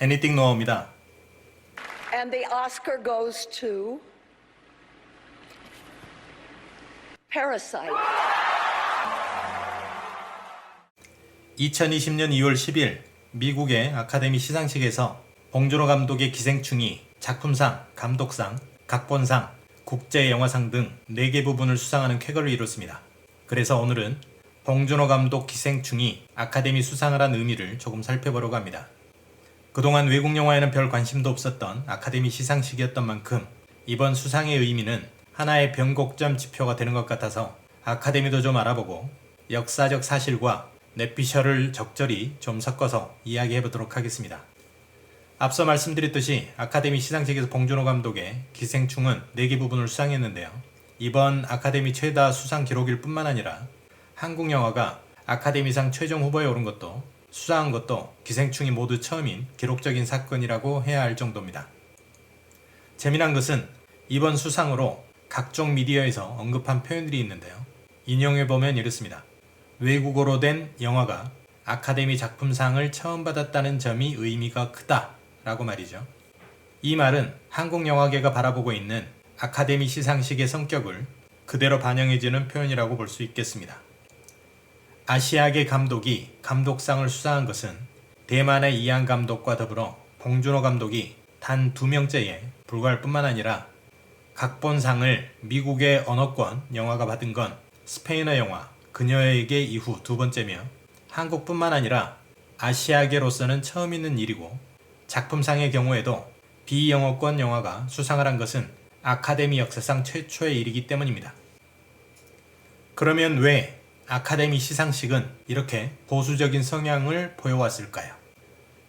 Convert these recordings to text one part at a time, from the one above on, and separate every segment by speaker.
Speaker 1: 애니띵 노어입니다.
Speaker 2: And the Oscar goes to Parasite.
Speaker 1: 2020년 2월 10일 미국의 아카데미 시상식에서 봉준호 감독의 기생충이 작품상, 감독상, 각본상, 국제영화상 등 4개 부분을 수상하는 쾌거를 이뤘습니다. 그래서 오늘은 봉준호 감독 기생충이 아카데미 수상을 한 의미를 조금 살펴보려고 합니다. 그동안 외국 영화에는 별 관심도 없었던 아카데미 시상식이었던 만큼 이번 수상의 의미는 하나의 변곡점 지표가 되는 것 같아서 아카데미도 좀 알아보고 역사적 사실과 넷피셜을 적절히 좀 섞어서 이야기해 보도록 하겠습니다. 앞서 말씀드렸듯이 아카데미 시상식에서 봉준호 감독의 기생충은 4개 부분을 수상했는데요. 이번 아카데미 최다 수상 기록일 뿐만 아니라 한국 영화가 아카데미상 최종 후보에 오른 것도 수상한 것도 기생충이 모두 처음인 기록적인 사건이라고 해야 할 정도입니다. 재미난 것은 이번 수상으로 각종 미디어에서 언급한 표현들이 있는데요. 인용해 보면 이렇습니다. 외국어로 된 영화가 아카데미 작품상을 처음 받았다는 점이 의미가 크다 라고 말이죠. 이 말은 한국 영화계가 바라보고 있는 아카데미 시상식의 성격을 그대로 반영해주는 표현이라고 볼 수 있겠습니다. 아시아계 감독이 감독상을 수상한 것은 대만의 이안 감독과 더불어 봉준호 감독이 단 두 명째에 불과할 뿐만 아니라 각본상을 미국의 언어권 영화가 받은 건 스페인어 영화 그녀에게 이후 두 번째며 한국뿐만 아니라 아시아계로서는 처음 있는 일이고 작품상의 경우에도 비영어권 영화가 수상을 한 것은 아카데미 역사상 최초의 일이기 때문입니다. 그러면 왜 아카데미 시상식은 이렇게 보수적인 성향을 보여왔을까요?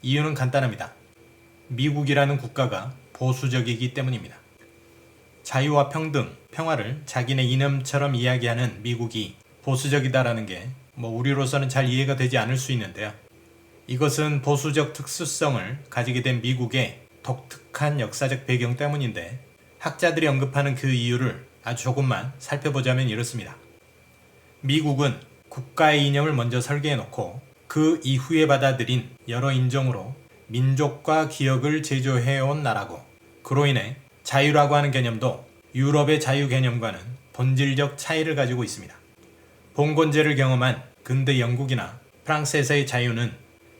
Speaker 1: 이유는 간단합니다. 미국이라는 국가가 보수적이기 때문입니다. 자유와 평등, 평화를 자기네 이념처럼 이야기하는 미국이 보수적이다라는 게 뭐 우리로서는 잘 이해가 되지 않을 수 있는데요. 이것은 보수적 특수성을 가지게 된 미국의 독특한 역사적 배경 때문인데 학자들이 언급하는 그 이유를 아주 조금만 살펴보자면 이렇습니다. 미국은 국가의 이념을 먼저 설계해 놓고 그 이후에 받아들인 여러 인종으로 민족과 기억을 제조해 온 나라고 그로 인해 자유라고 하는 개념도 유럽의 자유 개념과는 본질적 차이를 가지고 있습니다. 봉건제를 경험한 근대 영국이나 프랑스에서의 자유는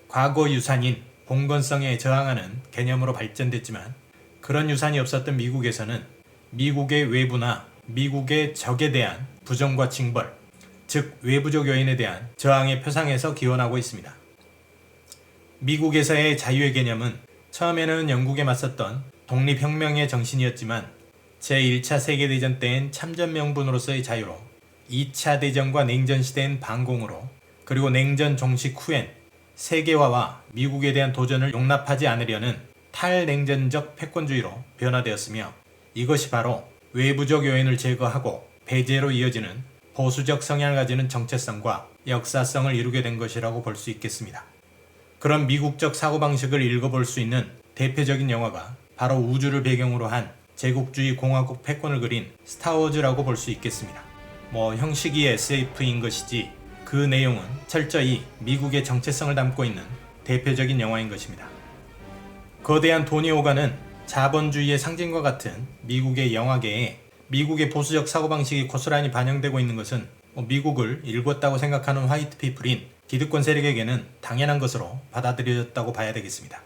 Speaker 1: 과거 유산인 봉건성에 저항하는 개념으로 발전됐지만 그런 유산이 없었던 미국에서는 미국의 외부나 미국의 적에 대한 부정과 징벌, 즉 외부적 요인에 대한 저항의 표상에서 기원하고 있습니다. 미국에서의 자유의 개념은 처음에는 영국에 맞섰던 독립혁명의 정신이었지만 제1차 세계대전 때엔 참전 명분으로서의 자유로 2차 대전과 냉전 시대엔 반공으로 그리고 냉전 종식 후엔 세계화와 미국에 대한 도전을 용납하지 않으려는 탈냉전적 패권주의로 변화되었으며 이것이 바로 외부적 요인을 제거하고 배제로 이어지는 보수적 성향을 가지는 정체성과 역사성을 이루게 된 것이라고 볼 수 있겠습니다. 그런 미국적 사고방식을 읽어볼 수 있는 대표적인 영화가 바로 우주를 배경으로 한 제국주의 공화국 패권을 그린 스타워즈라고 볼 수 있겠습니다. 뭐 형식이 SF인 것이지 그 내용은 철저히 미국의 정체성을 담고 있는 대표적인 영화인 것입니다. 거대한 돈이 오가는 자본주의의 상징과 같은 미국의 영화계에 미국의 보수적 사고방식이 고스란히 반영되고 있는 것은 뭐 미국을 읽었다고 생각하는 화이트 피플인 기득권 세력에게는 당연한 것으로 받아들여졌다고 봐야 되겠습니다.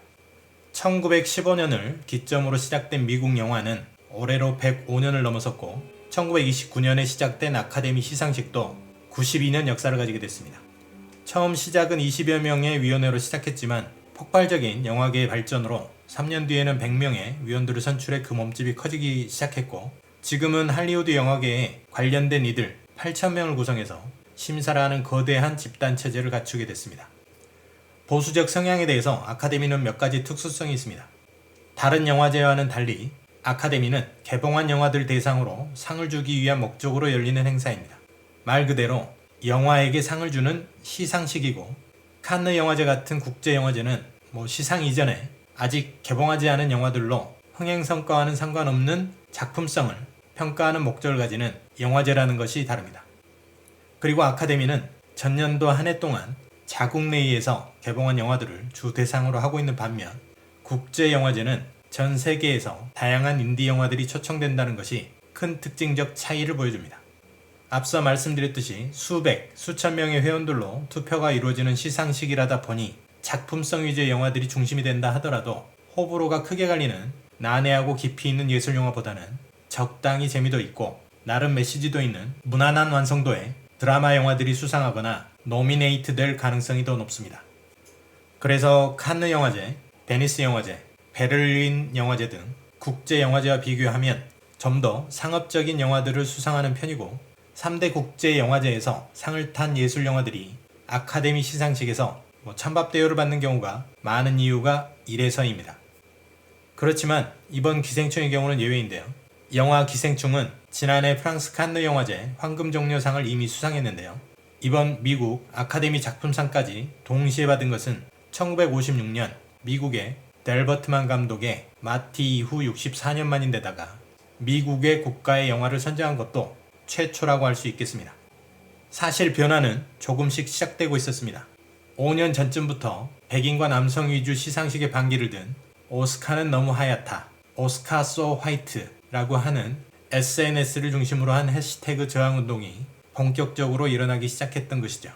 Speaker 1: 1915년을 기점으로 시작된 미국 영화는 올해로 105년을 넘어섰고 1929년에 시작된 아카데미 시상식도 92년 역사를 가지게 됐습니다. 처음 시작은 20여 명의 위원회로 시작했지만 폭발적인 영화계의 발전으로 3년 뒤에는 100명의 위원들을 선출해 그 몸집이 커지기 시작했고 지금은 할리우드 영화계에 관련된 이들 8,000명을 구성해서 심사를 하는 거대한 집단 체제를 갖추게 됐습니다. 보수적 성향에 대해서 아카데미는 몇 가지 특수성이 있습니다. 다른 영화제와는 달리 아카데미는 개봉한 영화들 대상으로 상을 주기 위한 목적으로 열리는 행사입니다. 말 그대로 영화에게 상을 주는 시상식이고 칸느 영화제 같은 국제 영화제는 뭐 시상 이전에 아직 개봉하지 않은 영화들로 흥행 성과와는 상관없는 작품성을 평가하는 목적을 가지는 영화제라는 것이 다릅니다. 그리고 아카데미는 전년도 한 해 동안 자국 내에서 개봉한 영화들을 주 대상으로 하고 있는 반면 국제영화제는 전 세계에서 다양한 인디 영화들이 초청된다는 것이 큰 특징적 차이를 보여줍니다. 앞서 말씀드렸듯이 수백, 수천 명의 회원들로 투표가 이루어지는 시상식이라다 보니 작품성 위주의 영화들이 중심이 된다 하더라도 호불호가 크게 갈리는 난해하고 깊이 있는 예술 영화보다는 적당히 재미도 있고 나름 메시지도 있는 무난한 완성도의 드라마 영화들이 수상하거나 노미네이트 될 가능성이 더 높습니다. 그래서 칸느 영화제, 베니스 영화제, 베를린 영화제 등 국제 영화제와 비교하면 좀 더 상업적인 영화들을 수상하는 편이고 3대 국제 영화제에서 상을 탄 예술 영화들이 아카데미 시상식에서 뭐 찬밥 대우를 받는 경우가 많은 이유가 이래서입니다. 그렇지만 이번 기생충의 경우는 예외인데요. 영화 기생충은 지난해 프랑스 칸느 영화제 황금종려상을 이미 수상했는데요. 이번 미국 아카데미 작품상까지 동시에 받은 것은 1956년 미국의 델버트만 감독의 마티 이후 64년 만인데다가 미국의 국가의 영화를 선정한 것도 최초라고 할 수 있겠습니다. 사실 변화는 조금씩 시작되고 있었습니다. 5년 전쯤부터 백인과 남성 위주 시상식에 반기를 든 오스카는 너무 하얗다, 오스카 소 화이트 라고 하는 SNS를 중심으로 한 해시태그 저항 운동이 본격적으로 일어나기 시작했던 것이죠.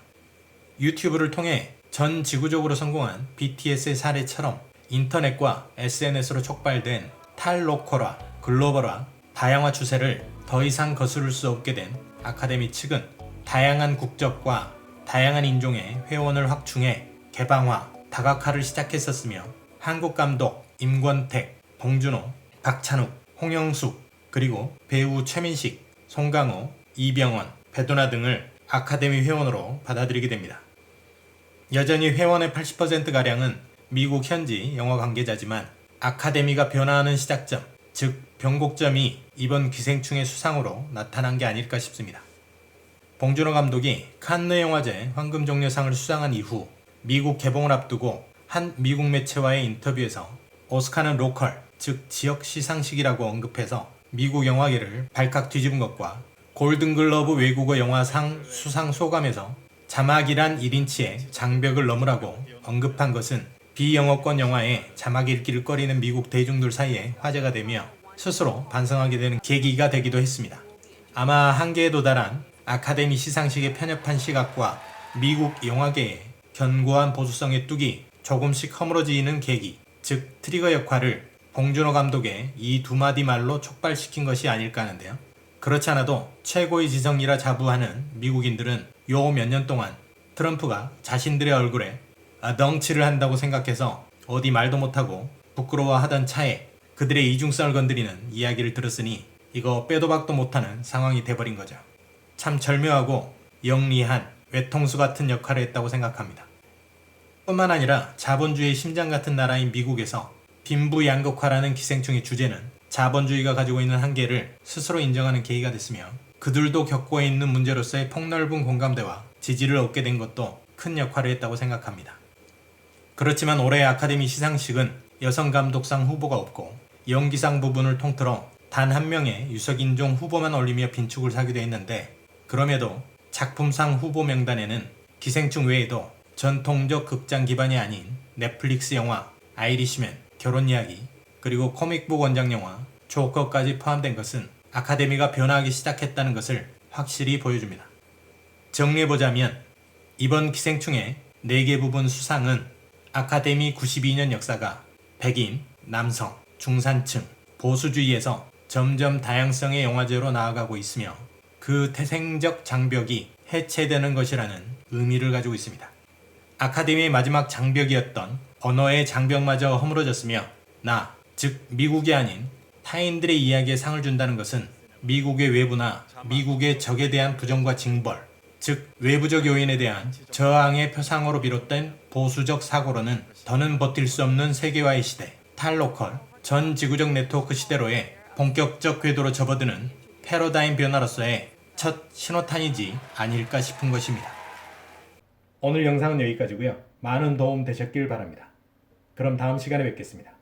Speaker 1: 유튜브를 통해 전 지구적으로 성공한 BTS의 사례처럼 인터넷과 SNS로 촉발된 탈로컬화, 글로벌화, 다양화 추세를 더 이상 거스를 수 없게 된 아카데미 측은 다양한 국적과 다양한 인종의 회원을 확충해 개방화, 다각화를 시작했었으며 한국 감독 임권택, 봉준호, 박찬욱, 홍영숙, 그리고 배우 최민식, 송강호, 이병헌, 배도나 등을 아카데미 회원으로 받아들이게 됩니다. 여전히 회원의 80%가량은 미국 현지 영화 관계자지만 아카데미가 변화하는 시작점, 즉 변곡점이 이번 기생충의 수상으로 나타난 게 아닐까 싶습니다. 봉준호 감독이 칸느 영화제 황금종려상을 수상한 이후 미국 개봉을 앞두고 한 미국 매체와의 인터뷰에서 오스카는 로컬, 즉 지역 시상식이라고 언급해서 미국 영화계를 발칵 뒤집은 것과 골든글러브 외국어 영화상 수상 소감에서 자막이란 1인치의 장벽을 넘으라고 언급한 것은 비영어권 영화에 자막 읽기를 꺼리는 미국 대중들 사이에 화제가 되며 스스로 반성하게 되는 계기가 되기도 했습니다. 아마 한계에 도달한 아카데미 시상식에 편협한 시각과 미국 영화계의 견고한 보수성의 뚝이 조금씩 허물어지는 계기, 즉 트리거 역할을 봉준호 감독의 이 두 마디 말로 촉발시킨 것이 아닐까 하는데요. 그렇지 않아도 최고의 지성이라 자부하는 미국인들은 요 몇 년 동안 트럼프가 자신들의 얼굴에 아, 덩치를 한다고 생각해서 어디 말도 못하고 부끄러워하던 차에 그들의 이중성을 건드리는 이야기를 들었으니 이거 빼도 박도 못하는 상황이 돼버린 거죠. 참 절묘하고 영리한 외통수 같은 역할을 했다고 생각합니다. 뿐만 아니라 자본주의의 심장 같은 나라인 미국에서 빈부 양극화라는 기생충의 주제는 자본주의가 가지고 있는 한계를 스스로 인정하는 계기가 됐으며 그들도 겪고 있는 문제로서의 폭넓은 공감대와 지지를 얻게 된 것도 큰 역할을 했다고 생각합니다. 그렇지만 올해 아카데미 시상식은 여성 감독상 후보가 없고 연기상 부분을 통틀어 단 한 명의 유석인종 후보만 올리며 빈축을 사기도 했는데 그럼에도 작품상 후보 명단에는 기생충 외에도 전통적 극장 기반이 아닌 넷플릭스 영화 아이리시맨, 결혼 이야기, 그리고 코믹북 원작 영화 조커까지 포함된 것은 아카데미가 변화하기 시작했다는 것을 확실히 보여줍니다. 정리해보자면 이번 기생충의 4개 부분 수상은 아카데미 92년 역사가 백인, 남성, 중산층, 보수주의에서 점점 다양성의 영화제로 나아가고 있으며 그 태생적 장벽이 해체되는 것이라는 의미를 가지고 있습니다. 아카데미의 마지막 장벽이었던 언어의 장벽마저 허물어졌으며 나, 즉 미국이 아닌 타인들의 이야기에 상을 준다는 것은 미국의 외부나 미국의 적에 대한 부정과 징벌, 즉 외부적 요인에 대한 저항의 표상으로 비롯된 보수적 사고로는 더는 버틸 수 없는 세계화의 시대, 탈로컬, 전 지구적 네트워크 시대로의 본격적 궤도로 접어드는 패러다임 변화로서의 첫 신호탄이지 아닐까 싶은 것입니다. 오늘 영상은 여기까지고요. 많은 도움 되셨길 바랍니다. 그럼 다음 시간에 뵙겠습니다.